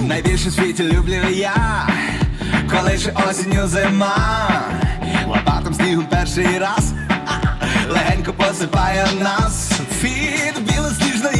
Найбільше в світі люблю я, коли ж осінню зима, лопатом снігом перший раз легенько посипає нас. Від білосніжної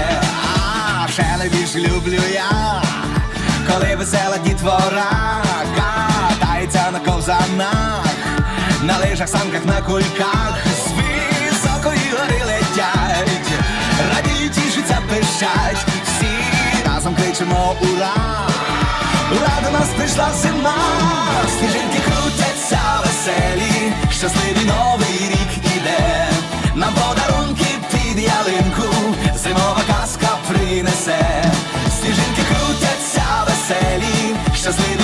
найбільше люблю я коли весела дітвора катається на ковзанах, на лижах, санках, на кульках, з високої гори летять, радіють, тішаться, пищать, всі разом кричимо ура! Ура до нас прийшла зима, сніжинки крутяться веселі, щасливий новий рік іде, нам подарунки під ялинку,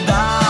мені,